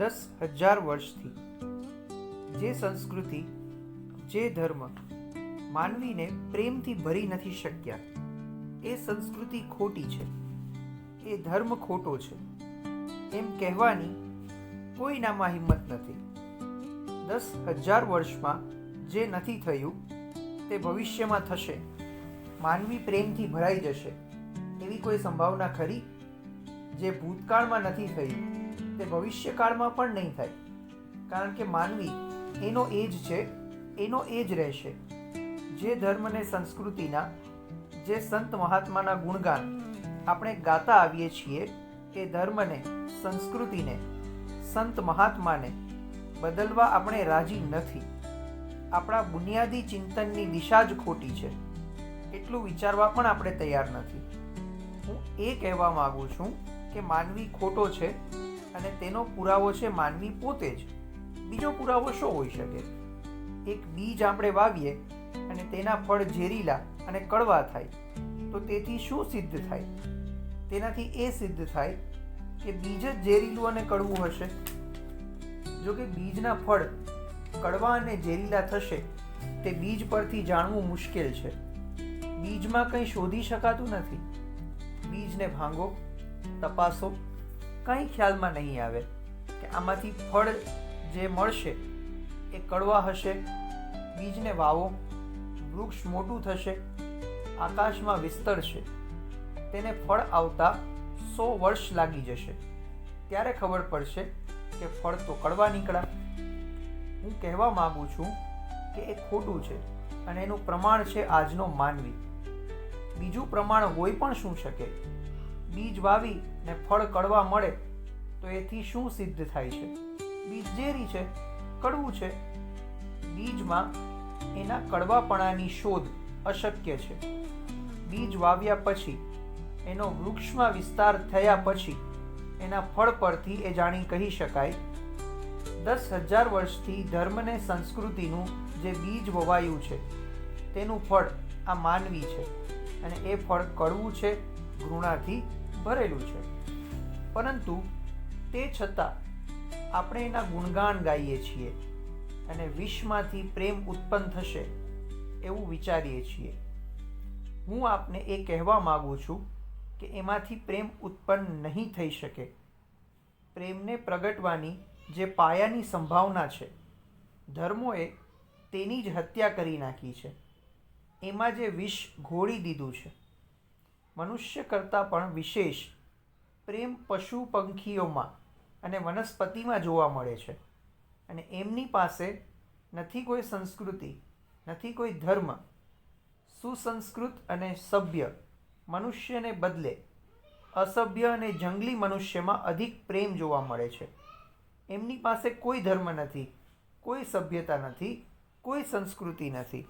દસ હજાર વર્ષથી. જે સંસ્કૃતિ, જે ધર્મ માનવીને પ્રેમથી ભરી નથી શક્યા, એ સંસ્કૃતિ ખોટી છે. એ ધર્મ ખોટો છે. એમ કહેવાની કોઈનામાં હિંમત નથી. દસ હજાર વર્ષમાં જે નથી થયું, તે ભવિષ્યમાં થશે. માનવી પ્રેમથી ભરાઈ જશે. એવી કોઈ સંભાવના ખરી? જે ભૂતકાળમાં નથી થયું. તે ભવિષ્યકાળમાં પણ નહીં થાય. કારણ કે માનવી એનો એ જ છે, એનો એ જ રહેશે. જે ધર્મને સંસ્કૃતિના, જે સંત મહાત્માના ગુણગાન આપણે ગાતા આવીએ છીએ, એ ધર્મને, સંસ્કૃતિને, સંત મહાત્માને બદલવા આપણે રાજી નથી. આપણા બુનિયાદી ચિંતનની દિશા જ ખોટી છે. એટલું વિચારવા પણ આપણે તૈયાર નથી. હું એ કહેવા માગું છું કે માનવી ખોટો છે અને તેનો પુરાવો છે માનવી પોતે જ. બીજો પુરાવો શું હોઈ શકે? એક બીજ આપણે વાવીએ અને તેના ફળ ઝેરીલા અને કડવા થાય, તો તેથી શું સિદ્ધ થાય? તેનાથી એ સિદ્ધ થાય કે બીજ જ ઝેરીલું અને કડવું હશે. જો કે બીજના ફળ કડવા અને ઝેરીલા થશે, તે બીજ પરથી જાણવું મુશ્કેલ છે. બીજમાં કંઈ શોધી શકાતું નથી. બીજને ભાંગો, તપાસો કંઈ ખ્યાલમાં નહીં આવે કે આમાંથી ફળ જે મળશે એ કડવા હશે, બીજને વાવો, વૃક્ષ મોટું થશે, આકાશમાં વિસ્તરશે તેને ફળ આવતા સો વર્ષ લાગી જશે. ત્યારે ખબર પડશે કે ફળ તો કડવા નીકળ્યા. હું કહેવા માગું છું કે એ ખોટું છે અને એનું પ્રમાણ છે આજનો માનવી. બીજું પ્રમાણ હોય પણ શું શકે? બીજ વાવી ને ફળ કડવા મળે, તો એથી શું સિદ્ધ થાય છે? બીજ ઝેરી છે, કડવું છે. બીજમાં એના કડવાપણાની શોધ અશક્ય છે. બીજ વાવ્યા પછી, એનો વૃક્ષમાં વિસ્તાર થયા પછી, એના ફળ પરથી એ જાણી કહી શકાય, દસ હજાર વર્ષથી ધર્મને સંસ્કૃતિનું જે બીજ વવાયું છે, તેનું ફળ આ માનવી છે. અને એ ફળ કડવું છે, ઘૃણાથી ભરેલું છે. પરંતુ તે છતાં આપણે એના ગુણગાન ગાઈએ છીએ અને વિશ્વમાંથી પ્રેમ ઉત્પન્ન થશે એવું વિચારીએ છીએ. હું આપને એ કહેવા માગું છું કે એમાંથી પ્રેમ ઉત્પન્ન નહીં થઈ શકે. પ્રેમને પ્રગટવાની જે પાયાની સંભાવના છે, ધર્મોએ તેની જ હત્યા કરી નાખી છે. એમાં જે વિષ ઘોળી દીધું છે. મનુષ્ય કરતાં પણ વિશેષ પ્રેમ પશુ પંખીઓમાં અને વનસ્પતિમાં જોવા મળે છે. અને એમની પાસે નથી કોઈ સંસ્કૃતિ, નથી કોઈ ધર્મ. સુસંસ્કૃત અને સભ્ય મનુષ્યને બદલે અસભ્ય અને જંગલી મનુષ્યમાં અધિક પ્રેમ જોવા મળે છે. એમની પાસે કોઈ ધર્મ નથી, કોઈ સભ્યતા નથી, કોઈ સંસ્કૃતિ નથી.